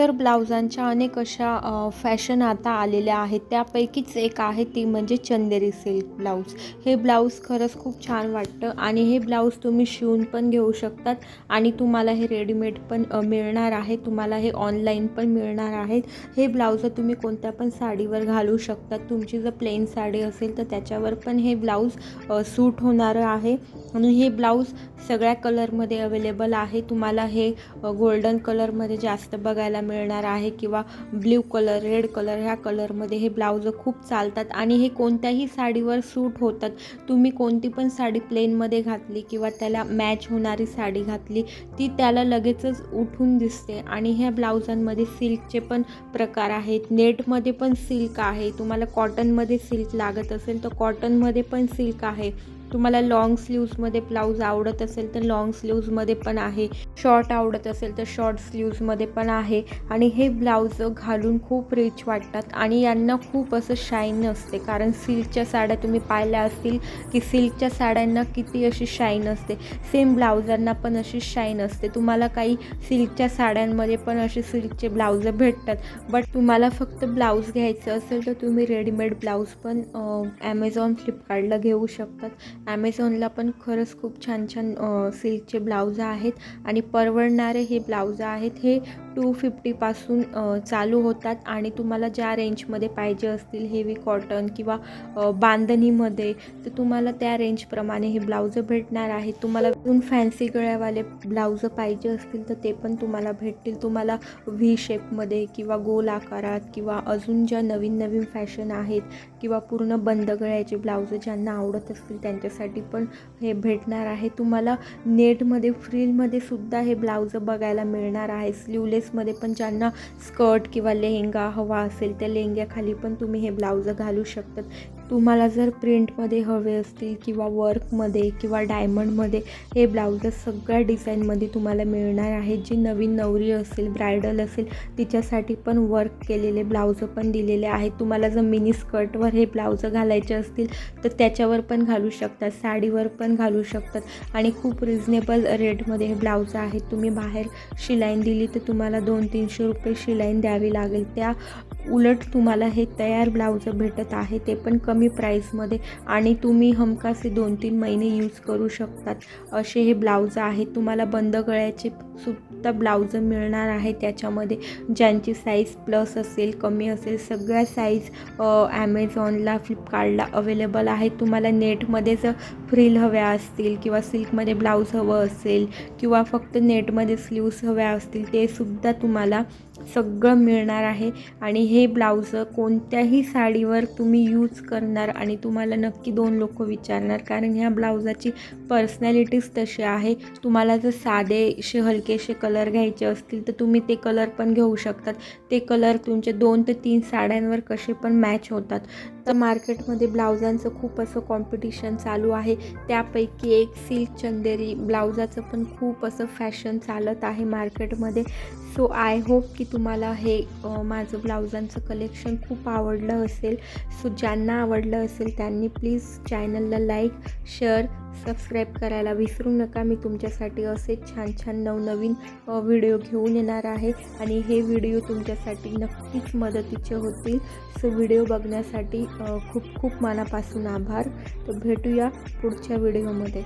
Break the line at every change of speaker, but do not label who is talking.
तर ब्लाउजांच्या अनेक अशा फॅशन आता आलेल्या आहेत. त्यापैकीच एक आहे ती म्हणजे चंदेरी सिल्क ब्लाऊज हे ब्लाऊज खरंच खूप छान वाटतं आणि हे ब्लाऊज तुम्ही शिवून पण घेऊ शकतात आणि तुम्हाला हे रेडीमेड पण मिळणार आहे. तुम्हाला हे ऑनलाईन पण मिळणार आहेत. हे ब्लाऊज तुम्ही कोणत्या पण साडीवर घालू शकतात. तुमची जर प्लेन साडी असेल तर त्याच्यावर पण हे ब्लाऊज सूट होणारं आहे. आणि हे ब्लाऊज सगळ्या कलरमध्ये अवेलेबल आहे. तुम्हाला हे गोल्डन कलरमध्ये जास्त बघायला मिळणार आहे किंवा ब्ल्यू कलर रेड कलर ह्या कलरमध्ये हे ब्लाऊज खूप चालतात आणि हे कोणत्याही साडीवर सूट होतात. तुम्ही कोणती पण साडी प्लेनमध्ये घातली किंवा त्याला मॅच होणारी साडी घातली ती त्याला लगेचच उठून दिसते. आणि ह्या ब्लाउजांमध्ये सिल्कचे पण प्रकार आहेत. नेटमध्ये पण सिल्क आहे. तुम्हाला कॉटनमध्ये सिल्क लागत असेल तर कॉटनमध्ये पण सिल्क आहे. तुम्हाला लॉंग स्लीव्समध्ये ब्लाऊज आवडत असेल तर लॉंग स्लीव्समध्ये पण आहे. शॉर्ट आवडत असेल तर शॉर्ट स्लीव्समध्ये पण आहे. आणि हे ब्लाऊज घालून खूप रिच वाटतात आणि यांना खूप असं शाईन असते. कारण सिल्कच्या साड्या तुम्ही पाहिल्या असतील की सिल्कच्या साड्यांना किती अशी शाईन असते. सेम ब्लाऊजांना पण अशी शाईन असते. तुम्हाला काही सिल्कच्या साड्यांमध्ये पण असे सिल्कचे ब्लाऊज भेटतात. बट तुम्हाला फक्त ब्लाऊज घ्यायचं असेल तर तुम्ही रेडीमेड ब्लाऊज पण ॲमेझॉन फ्लिपकार्टला घेऊ शकतात. ॲमेझॉनला पण खरंच खूप छान छान सिल्कचे ब्लाउज आहेत आणि परवडणारे हे ब्लाउज आहेत हे टू फिफ्टीपासून चालू होतात आणि तुम्हाला ज्या रेंजमध्ये पाहिजे असतील हेवी कॉटन किंवा बांधणीमध्ये तर तुम्हाला त्या रेंजप्रमाणे हे ब्लाऊज भेटणार आहेत. तुम्हाला अजून फॅन्सी गळ्यावाले ब्लाऊज पाहिजे असतील तर ते पण तुम्हाला भेटतील. तुम्हाला व्ही शेपमध्ये किंवा गोल आकारात किंवा अजून ज्या नवीन नवीन फॅशन आहेत किंवा पूर्ण बंद गळ्याचे ब्लाऊज ज्यांना आवडत असतील त्याच्यासाठी पण हे भेटणार आहे. तुम्हाला नेटमध्ये फ्रीलमध्ये सुद्धा हे ब्लाऊज बघायला मिळणार आहे. स्लीवलेसमध्ये पण ज्यांना स्कर्ट किंवा लेहंगा हवा असेल त्या लेहंग्याखाली पण तुम्ही हे ब्लाउज घालू शकतात. तुम्हाला जर प्रिंटमध्ये हवे असतील किंवा वर्कमध्ये किंवा डायमंडमध्ये हे ब्लाऊज सगळ्या डिझाईनमध्ये तुम्हाला मिळणार आहेत. जी नवीन नवरी असेल ब्रायडल असेल तिच्यासाठी पण वर्क केलेले ब्लाऊज पण दिलेले आहेत. तुम्हाला जर मिनी स्कर्टवर हे ब्लाऊज घालायचे असतील तर त्याच्यावर पण घालू शकतात साडीवर पण घालू शकतात. आणि खूप रिजनेबल रेटमध्ये हे ब्लाऊज आहेत. तुम्ही बाहेर शिलाईन दिली तर तुम्हाला दोन तीनशे रुपये शिलाईन द्यावी लागेल. त्या उलट तुम्हाला हे तयार ब्लाऊज भेटत आहे ते पण कमी कमी प्राईसमध्ये आणि तुम्ही हमखास हे दोन तीन महिने यूज करू शकतात. असे हे ब्लाऊज आहेत. तुम्हाला बंद गळ्याचे सुद्धा ब्लाऊज मिळणार आहे त्याच्यामध्ये. ज्यांची साईज प्लस असेल कमी असेल सगळ्या साईज ॲमेझॉनला फ्लिपकार्टला अवेलेबल आहेत. तुम्हाला नेटमध्ये जर फ्रील हव्या असतील किंवा सिल्कमध्ये ब्लाऊज हवं असेल किंवा फक्त नेटमध्ये स्लीव्स हव्या असतील ते सुद्धा तुम्हाला सगळं मिळणार आहे. आणि हे ब्लाऊज कोणत्याही साडीवर तुम्ही यूज करणार आणि तुम्हाला नक्की दोन लोक विचारणार कारण ह्या ब्लाऊजाची पर्सनॅलिटीच तशी आहे. तुम्हाला जर साधेसे हलकेसे कलर घ्यायचे असतील तर तुम्ही ते कलर पण घेऊ शकतात. ते कलर तुमचे दोन ते तीन साड्यांवर कसे पण मॅच होतात. तर मार्केटमध्ये ब्लाऊजांचं खूप असं कॉम्पिटिशन चालू आहे. त्यापैकी एक सिल्क चंदेरी ब्लाऊजाचं पण खूप असं फॅशन चालत आहे मार्केटमध्ये सो आय होप की तुम्हाला हे माझं ब्लाऊजांचं कलेक्शन खूप आवडलं असेल सो ज्यांना आवडलं असेल त्यांनी प्लीज चॅनलला लाईक शेअर सबस्क्राईब करायला विसरू नका. मी तुमच्यासाठी असे छान छान नवनवीन व्हिडिओ घेऊन येणार आहे आणि हे व्हिडिओ तुमच्यासाठी नक्कीच मदतीचे होतील. सो व्हिडिओ बघण्यासाठी खूप खूप मनापासून आभार. तर भेटूया पुढच्या व्हिडिओमध्ये